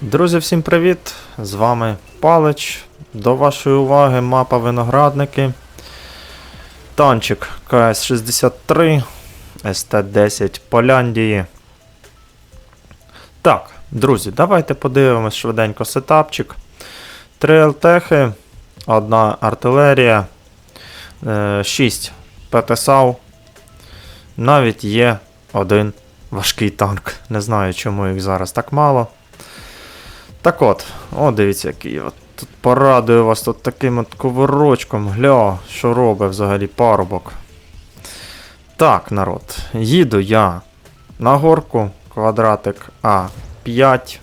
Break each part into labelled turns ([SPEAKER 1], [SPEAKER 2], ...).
[SPEAKER 1] Друзі, всім привіт! З вами Палич. До вашої уваги мапа виноградники. Танчик КС-63, СТ-10 Поляндії. Так, друзі, давайте подивимось швиденько сетапчик. Три ЛТХи, одна артилерія, 6 ПТСАУ. Навіть є один важкий танк. Не знаю, чому їх зараз так мало. Так от, о, дивіться, який от тут порадую вас тут таким от кувирочком. Гля, що робить взагалі парубок. Так, народ, їду я на горку, квадратик А5.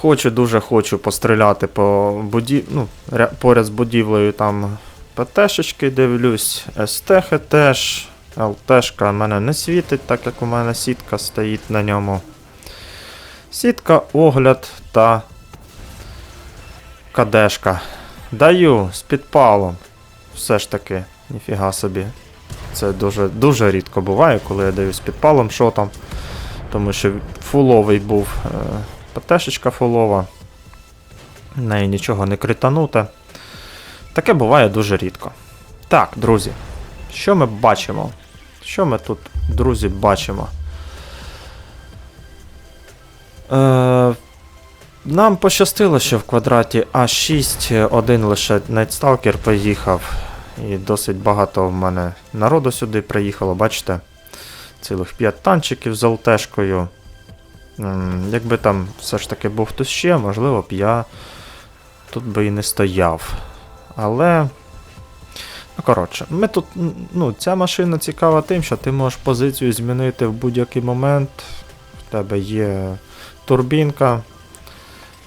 [SPEAKER 1] Хочу, дуже хочу постріляти по будів... ну, ря- поряд з будівлею там ПТшечки дивлюсь, СТХ теж. ЛТшка в мене не світить, так як у мене сітка стоїть на ньому. Сітка, огляд та кадешка. Даю з підпалом. Все ж таки, ніфіга собі. Це дуже, дуже рідко буває, коли я даю з підпалом що там. Тому що фуловий був е, ПТшечка фулова. В неї нічого не критануте. Таке буває дуже рідко. Так, друзі, що ми бачимо? Що ми тут, друзі, бачимо? Е, нам пощастило, що в квадраті А6 один лише Найтсталкер поїхав. І досить багато в мене народу сюди приїхало, бачите? Цілих 5 танчиків з ЛТшкою. М, Якби там все ж таки був хтось ще, можливо б я тут би і не стояв. Але. Ну, коротше, ми тут. Ну, ця машина цікава тим, що ти можеш позицію змінити в будь-який момент. В тебе є турбінка.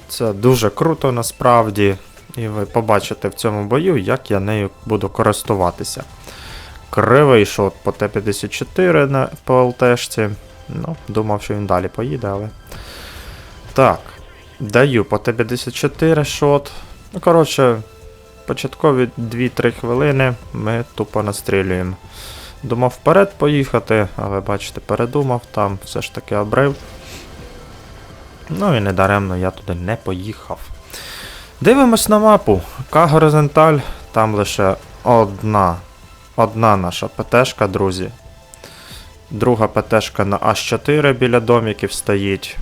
[SPEAKER 1] Це дуже круто насправді. І ви побачите в цьому бою, як я нею буду користуватися. Кривий шот по Т-54 на по ЛТшці. Ну, думав, що він далі поїде, але. Так. Даю по Т-54 шот. Ну, коротше, початкові 2-3 хвилини ми тупо настрілюємо. Думав вперед поїхати, але бачите, передумав, там все ж таки обрив. Ну і недаремно я туди не поїхав. Дивимось на мапу. К горизонталь, там лише одна. Одна наша ПТшка, друзі. Друга ПТшка на H4 біля доміків стоїть.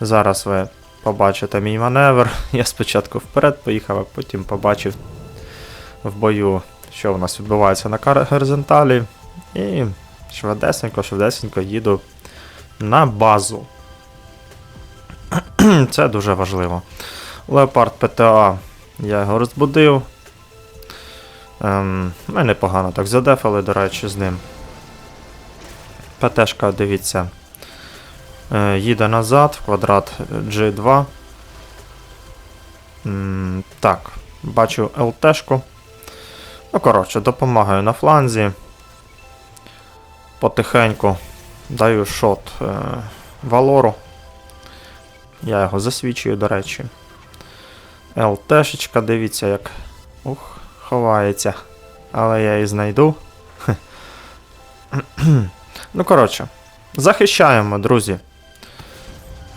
[SPEAKER 1] Зараз ви побачите мій маневр. Я спочатку вперед поїхав, а потім побачив в бою, що в нас відбувається на горизонталі. І швидесенько, швидесенько їду на базу. Це дуже важливо. Леопард ПТА. Я його розбудив. Ем, ми непогано так задефали, до речі, з ним. ПТшка, дивіться. Е, їде назад, в квадрат G2. М, так, бачу ЛТшку. Ну, коротше, допомагаю на фланзі. Потихеньку даю шот е, Валору. Я його засвічую, до речі. ЛТшечка, дивіться, як. Ух, ховається. Але я її знайду. ну, коротше, захищаємо, друзі.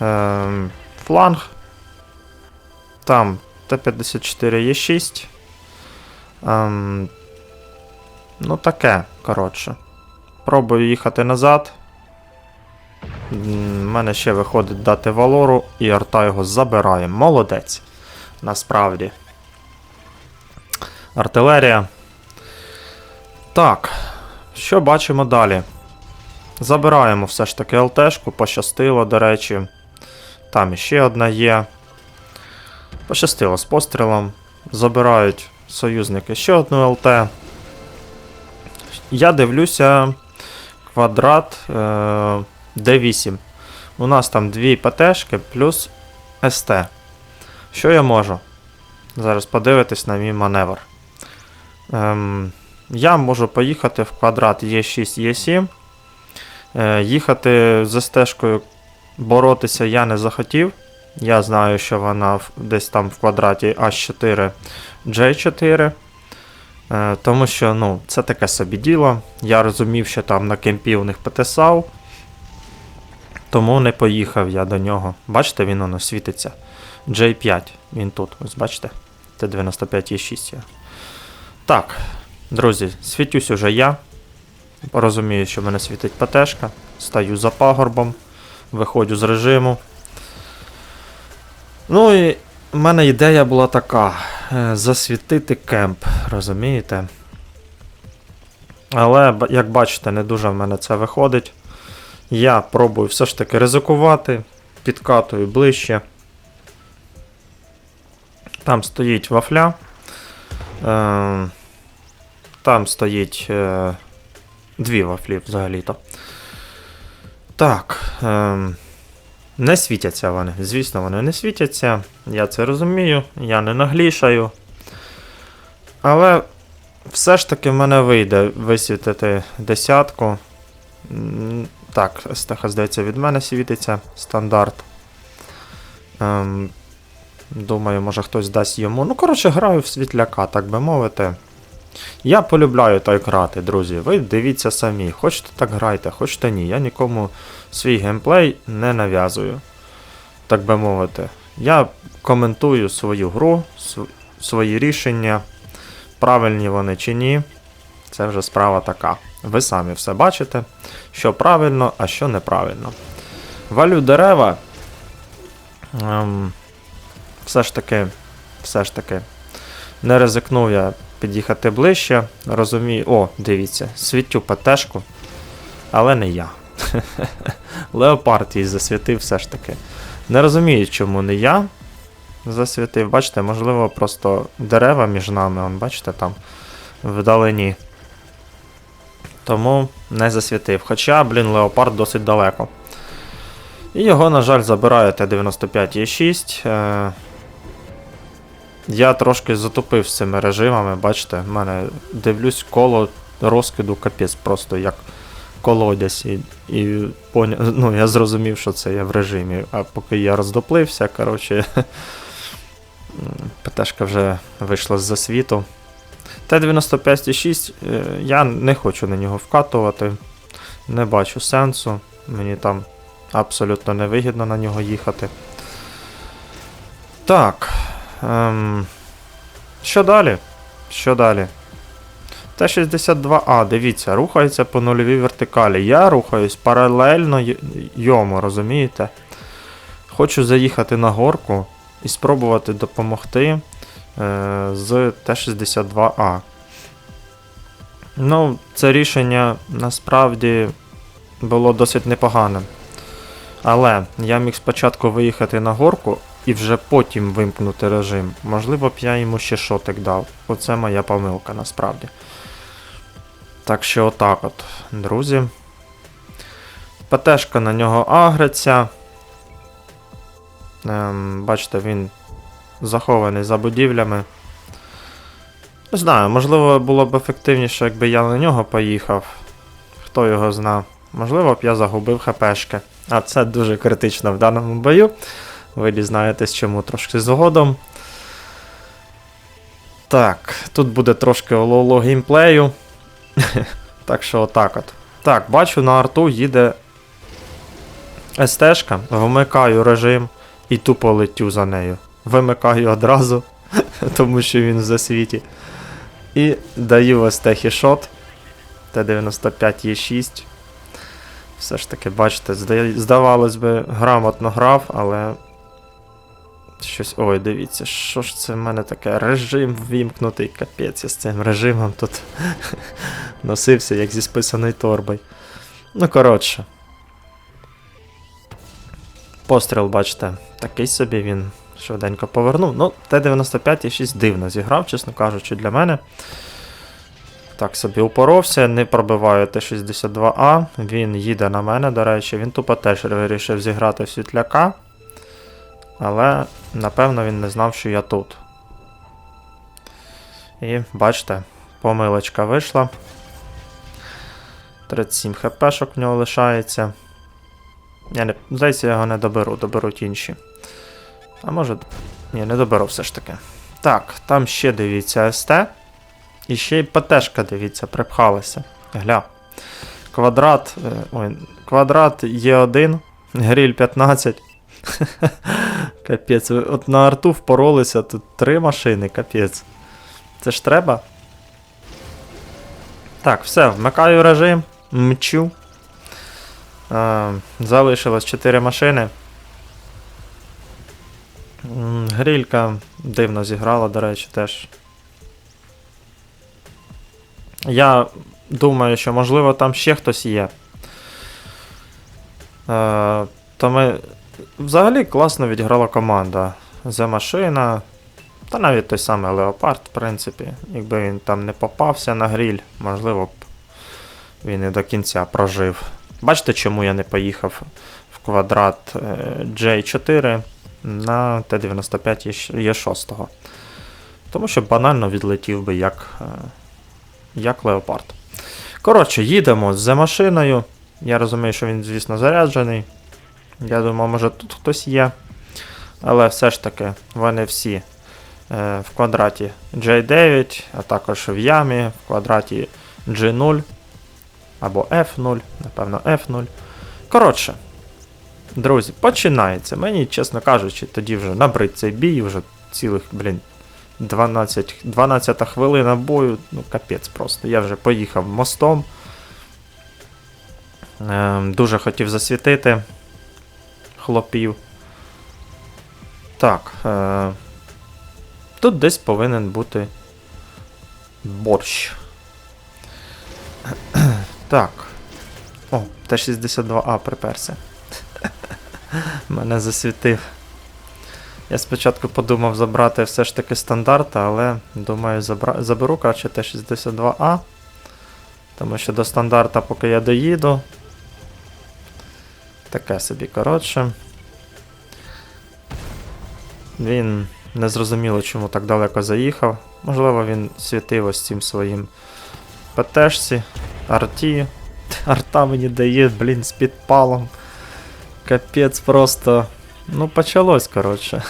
[SPEAKER 1] Ем, фланг. Там Т-54 є 6. Ем, ну, таке, коротше. Пробую їхати назад. У мене ще виходить дати валору, і арта його забирає. Молодець. Насправді. Артилерія. Так. Що бачимо далі? Забираємо все ж таки ЛТшку, пощастило, до речі. Там іще одна є. Пощастило з пострілом. Забирають союзники ще одну ЛТ. Я дивлюся квадрат е, D8. У нас там дві ПТшки плюс СТ. Що я можу? Зараз подивитись на мій маневр. Ем, я можу поїхати в квадрат Е6, Е7. Е, їхати з стежкою боротися я не захотів. Я знаю, що вона десь там в квадраті H4, J4. Е, тому що ну, це таке собі діло. Я розумів, що там на кемпі у них ПТСАУ. Тому не поїхав я до нього. Бачите, він воно світиться. J5, він тут, ось бачите? Т95 Е6. Так, друзі, світюсь уже я. Розумію, що в мене світить ПТшка. Стаю за пагорбом, виходжу з режиму. Ну і в мене ідея була така: е, засвітити кемп, розумієте? Але, як бачите, не дуже в мене це виходить. Я пробую все ж таки ризикувати, підкатую ближче. Там стоїть вафля. Е, там стоїть е, дві вафлі взагалі-то. Так. Е, не світяться вони. Звісно, вони не світяться. Я це розумію, я не наглішаю. Але все ж таки в мене вийде висвітити десятку. Так, стеха, здається, від мене світиться стандарт. Ем, думаю, може хтось дасть йому. Ну, коротше, граю в світляка, так би мовити. Я полюбляю так грати, друзі. Ви дивіться самі. Хочете так грайте, хочете ні. Я нікому свій геймплей не нав'язую. Так би мовити. Я коментую свою гру, св- свої рішення, правильні вони чи ні. Це вже справа така. Ви самі все бачите, що правильно, а що неправильно. Валю дерева. Ем, все ж таки, все ж таки, не ризикнув я під'їхати ближче. Розумію. О, дивіться, світю ПТшку, але не я. Леопард її засвітив все ж таки. Не розумію, чому не я засвітив. Бачите, можливо, просто дерева між нами, он, бачите, там вдалині. Тому не засвітив. Хоча, блін, Леопард досить далеко. І його, на жаль, забирає Т-95 Е6. Е, я трошки затупив з цими режимами, бачите, в мене дивлюсь коло розкиду капець, просто як колодязь. І, і поня... ну, я зрозумів, що це я в режимі. А поки я роздоплився, коротше, ПТшка вже вийшла з засвіту. Т-95 е, я не хочу на нього вкатувати. Не бачу сенсу. Мені там абсолютно невигідно на нього їхати. Так. Ем, що далі? Що далі? Т-62А, дивіться, рухається по нульовій вертикалі. Я рухаюсь паралельно йому, розумієте? Хочу заїхати на горку і спробувати допомогти з Т-62А. Ну, це рішення насправді було досить непоганим. Але я міг спочатку виїхати на горку і вже потім вимкнути режим. Можливо б я йому ще шотик дав. Оце моя помилка насправді. Так що отак от, друзі. ПТшка на нього агриться. Ем, бачите, він захований за будівлями. Не знаю, можливо, було б ефективніше, якби я на нього поїхав. Хто його зна. Можливо б я загубив хпшки. А це дуже критично в даному бою. Ви дізнаєтесь, чому трошки згодом. Так, тут буде трошки ололо геймплею. так що отак от. Так, бачу, на арту їде СТшка, вмикаю режим і тупо летю за нею. Вимикаю одразу, тому що він в засвіті. І даю СТ хішот. Т-95 Е6. Все ж таки, бачите, здавалось би, грамотно грав, але. Щось. Ой, дивіться, що ж це в мене таке? Режим ввімкнутий, капець я з цим режимом тут носився, як зі списаною торбою. Ну, коротше. Постріл, бачите, такий собі він швиденько повернув. Ну, Т-95 я щось дивно зіграв, чесно кажучи, для мене. Так собі упоровся, не пробиваю Т-62А. Він їде на мене, до речі, він тупо теж вирішив зіграти в світляка. Але, напевно, він не знав, що я тут. І бачите, помилочка вийшла. 37 хпшок в нього лишається. Я не, здається, я його не доберу, доберуть інші. А може. Ні, не доберу все ж таки. Так, там ще дивіться СТ. І ще й ПТшка, дивіться, припхалася. Гля. Квадрат. е, Ой, квадрат Є1. Гриль 15. Капець, от на арту впоролися, тут три машини, капець. Це ж треба. Так, все, вмикаю режим, мчу. Е, залишилось 4 машини. М, Грилька дивно зіграла, до речі, теж. Я думаю, що можливо там ще хтось є. Е, то ми. Взагалі класно відіграла команда. За машина. Та навіть той самий Леопард, в принципі. Якби він там не попався на гріль, можливо б він і до кінця прожив. Бачите, чому я не поїхав в квадрат е, J4 на Т-95 є 6 Тому що банально відлетів би як, е, як Леопард. Коротше, їдемо за машиною. Я розумію, що він, звісно, заряджений. Я думаю, може тут хтось є. Але все ж таки, вони всі е, в квадраті J9, а також в ямі, в квадраті G0 або F0, напевно, F0. Коротше, друзі, починається. Мені, чесно кажучи, тоді вже набрид цей бій, вже цілих, блін, 12, 12 хвилина бою, ну капець просто. Я вже поїхав мостом. Е, дуже хотів засвітити хлопів. Так. Е, тут десь повинен бути борщ. Так. О, Т-62А приперся. Мене засвітив. Я спочатку подумав забрати все ж таки стандарта, але думаю, забра... заберу краще Т-62А. Тому що до стандарта, поки я доїду. Таке собі коротше. Він незрозуміло, чому так далеко заїхав. Можливо, він світив ось цим своїм ПТшці, арті. Арта мені дає, блін, з підпалом. Капець просто. Ну, почалось, коротше.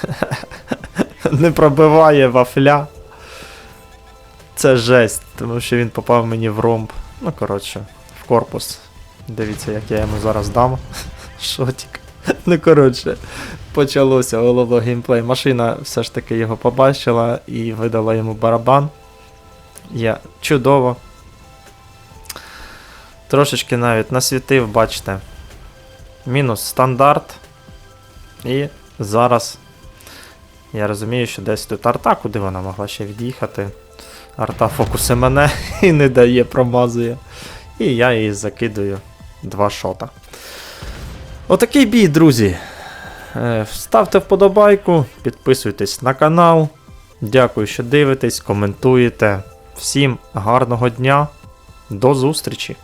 [SPEAKER 1] Не пробиває вафля. Це жесть, тому що він попав мені в ромб. Ну, коротше, в корпус. Дивіться, як я йому зараз дам. Шотик. Ну, коротше, почалося головно геймплей. Машина все ж таки його побачила і видала йому барабан. Я чудово. Трошечки навіть насвітив, бачите. Мінус стандарт. І зараз я розумію, що десь тут арта, куди вона могла ще від'їхати. Арта фокуси мене і не дає, промазує. І я її закидую два шота. Отакий бій, друзі. Е, Ставте вподобайку, підписуйтесь на канал. Дякую, що дивитесь, коментуєте. Всім гарного дня. До зустрічі!